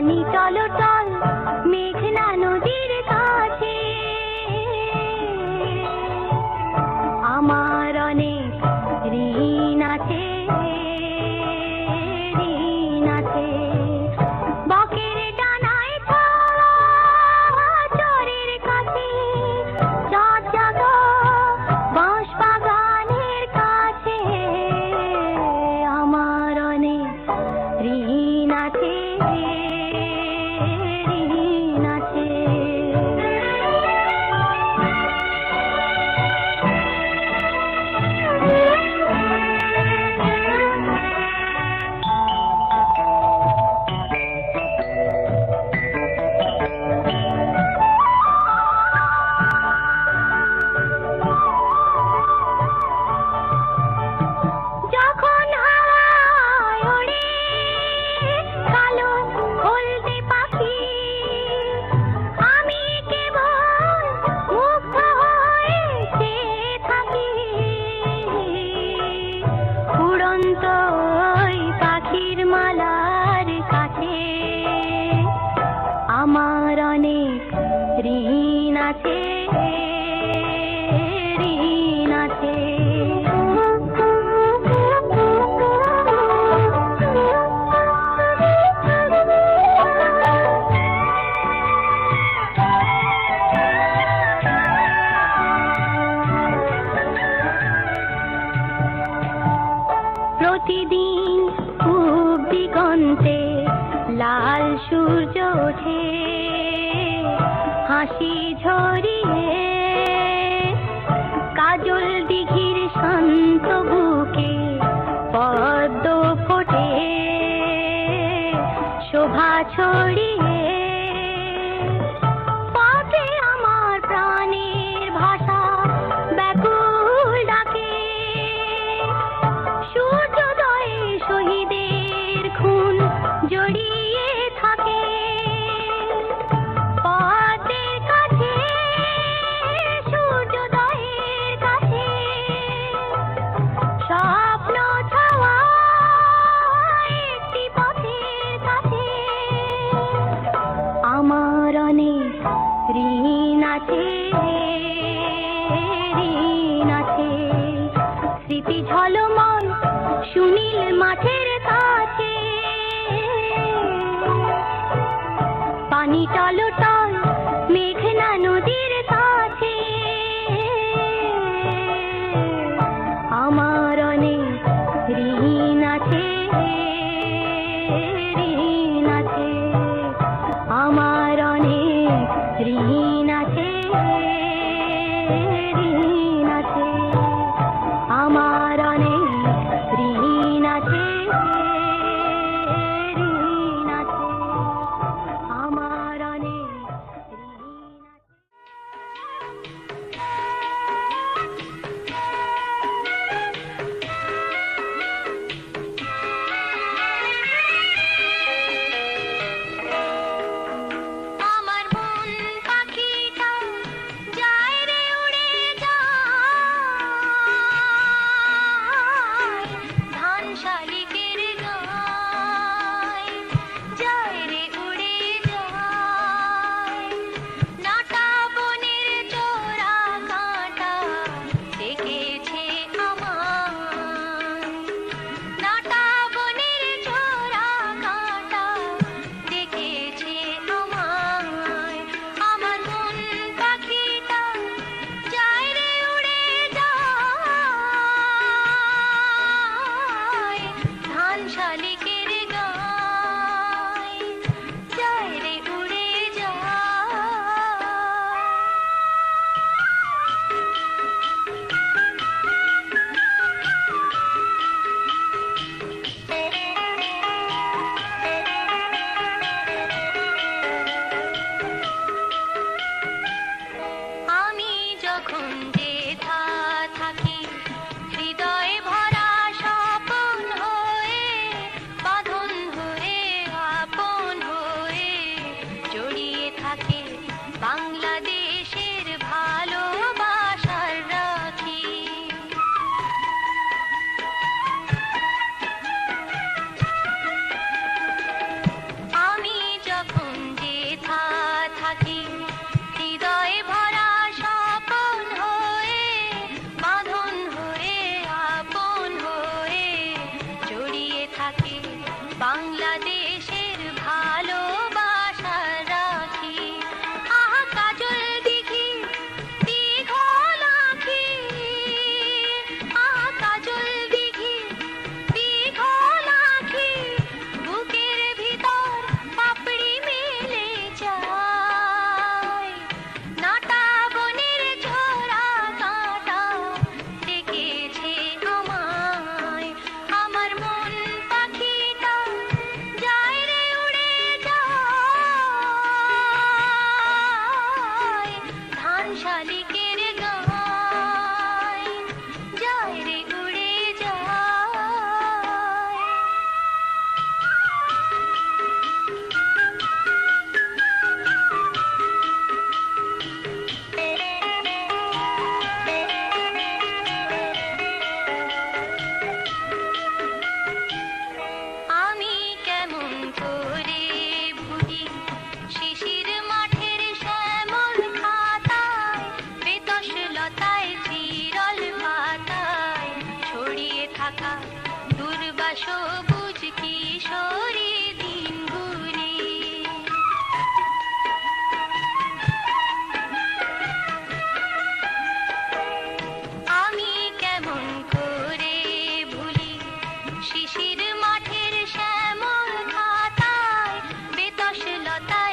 পানি টলটল Oh. शोभा छोड़ी ঝলমল সুনীল মাঠের কাছে। পানি টলটল I'm not ta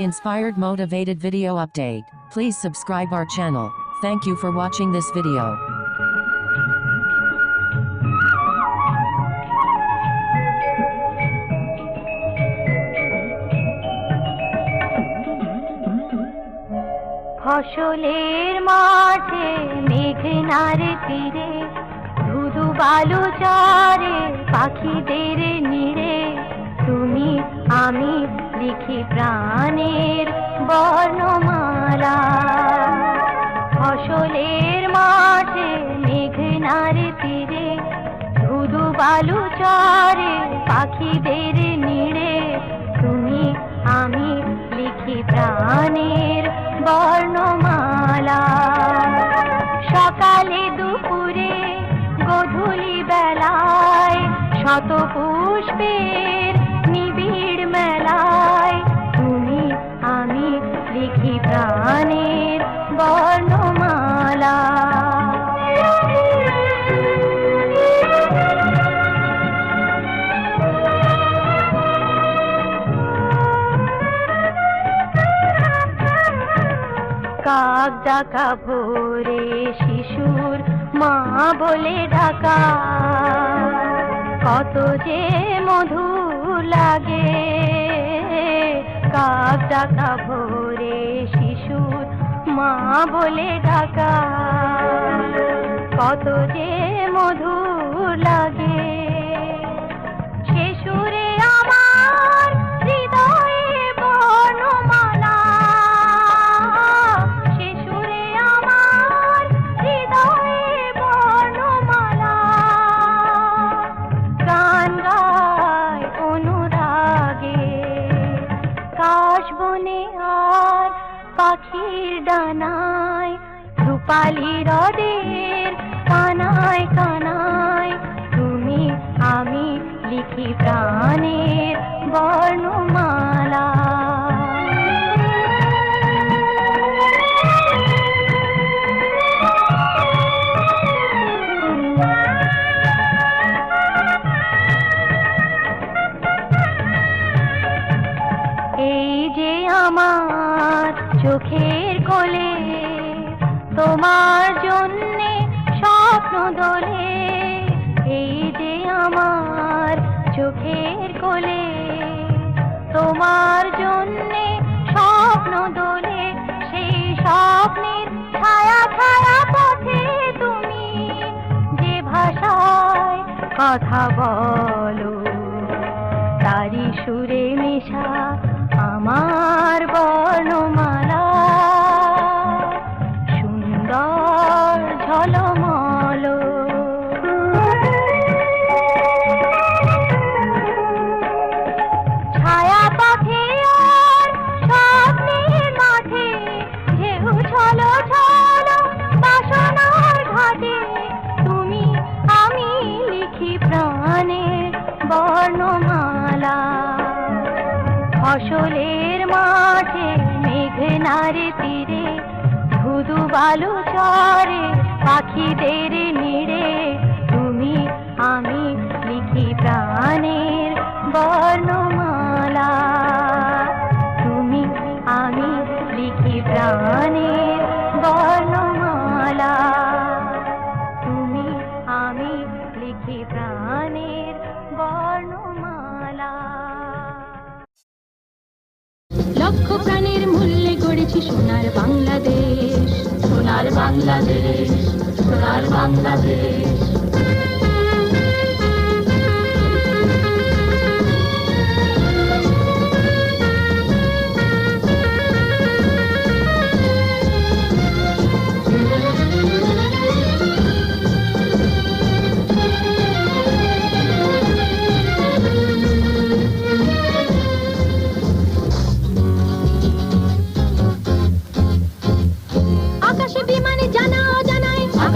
Inspired motivated video update. Please subscribe our channel. Thank you for watching this video. ফসলের মাঠে মেঘনার তীরে ধুধু বালু চরে পাখিদের নিড়ে তুমি আমি লিখি প্রাণের বর্ণমালা। ফসলের মাঠে মেঘনার তীরে ধুধু বালু চরে পাখিদের নিড়ে। তুমি, আমি লিখি প্রাণের বর্ণমালা। সকালে দুপুরে গধূলি বেলায় শত পুষ্পের কাক ডাকা ভোরে শিশুর মা বলে ডাকা। কত যে মধু লাগে কাক ডাকা ভোরে মা বলে ডাকা কত যে মধু লাগে আমার চোখের কোলে, তোমার জন্যে স্বপ্ন দোলে। এই যে আমার চোখের কোলে, তোমার জন্যে স্বপ্ন দোলে। সেই স্বপ্নের ছায়া ছায়া পথে তুমি যে ভাষায় কথা বলো তারি সুরে মেশা আমার বর্ণমালা লিখি প্রাণের বর্ণমালা। লক্ষ প্রাণের মূল্যে গড়েছি সোনার বাংলাদেশ। সোনার বাংলাদেশ সোনার বাংলাদেশ।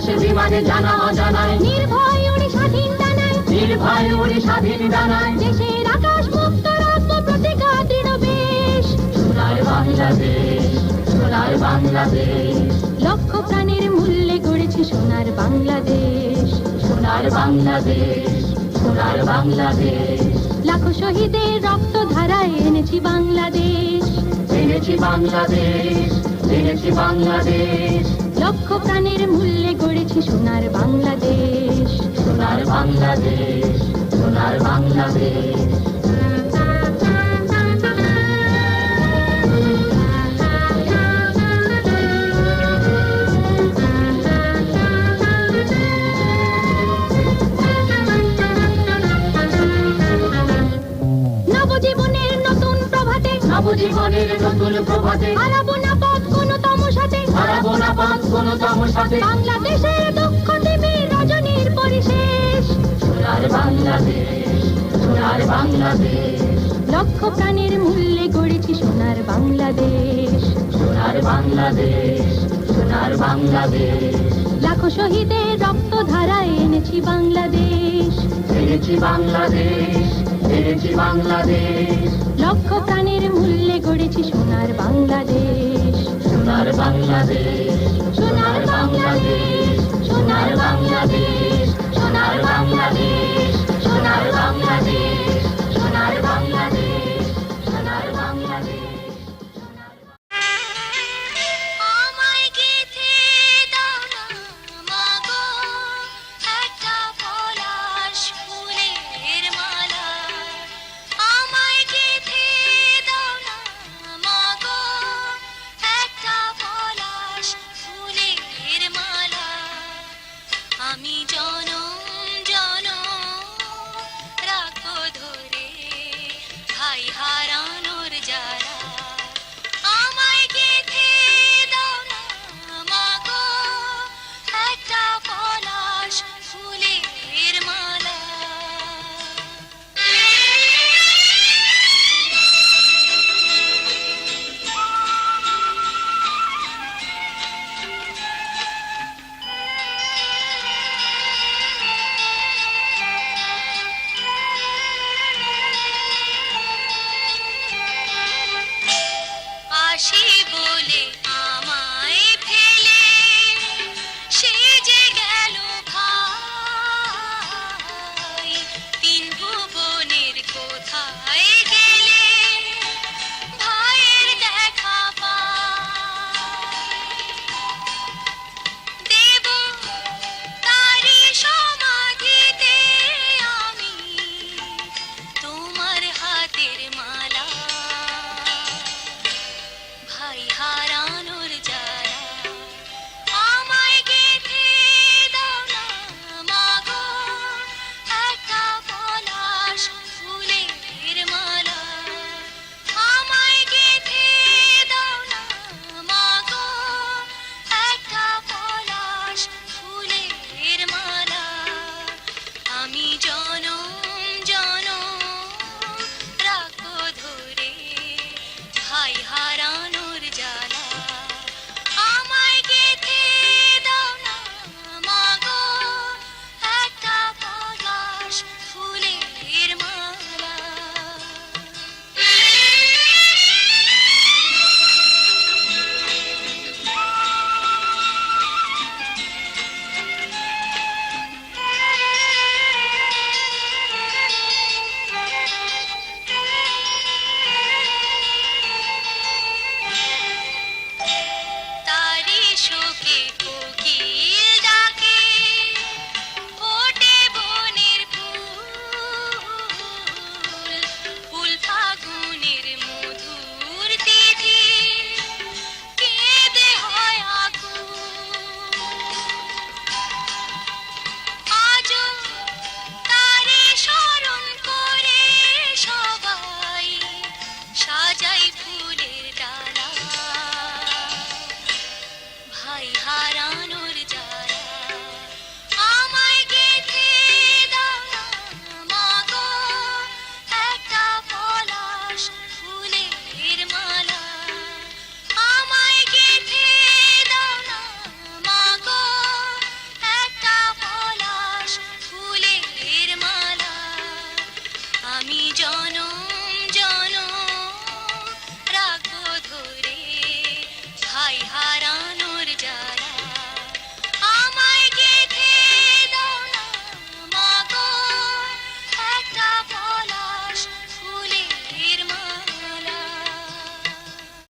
জানা অজানায় নির্ভয় উড়ে স্বাধীন নির্ভয় উড়ে স্বাধীন দেশের আকাশ মুক্ত রাখব প্রতিজ্ঞা দৃঢ় বেশ। সোনার বাংলাদেশ সোনার বাংলাদেশ। লক্ষ প্রাণের মূল্যে গড়েছি সোনার বাংলাদেশ। সোনার বাংলাদেশ সোনার বাংলাদেশ। লাখো শহীদের রক্ত ধারায় এনেছি বাংলাদেশ। এনেছি বাংলাদেশ এনেছি বাংলাদেশ। লক্ষ প্রাণের মূল্যে গড়েছি সোনার বাংলাদেশ। সোনার বাংলাদেশ সোনার বাংলাদেশ। নবজীবনের নতুন প্রভাতে নবজীবনের নতুন প্রভাতে হারাবো না পথ কোনো তমসাতে হারাবো না কোনো তামসাতে বাংলাদেশের বাংলাদেশ সোনার বাংলাদেশ। লক্ষ প্রাণের মূল্যে গড়েছি সোনার বাংলাদেশ। সোনার বাংলাদেশ সোনার বাংলাদেশ। লাখো শহীদের রক্ত ধারায় এনেছি বাংলাদেশ। এনেছি বাংলাদেশ এনেছি বাংলাদেশ। লক্ষ প্রাণের মূল্যে গড়েছি সোনার বাংলাদেশ। সোনার বাংলাদেশ সোনার বাংলাদেশ সোনার বাংলাদেশ। বাংলাদেশ সোনার বাংলাদেশ সোনার বাংলাদেশ সোনার বাংলাদেশ আমি জন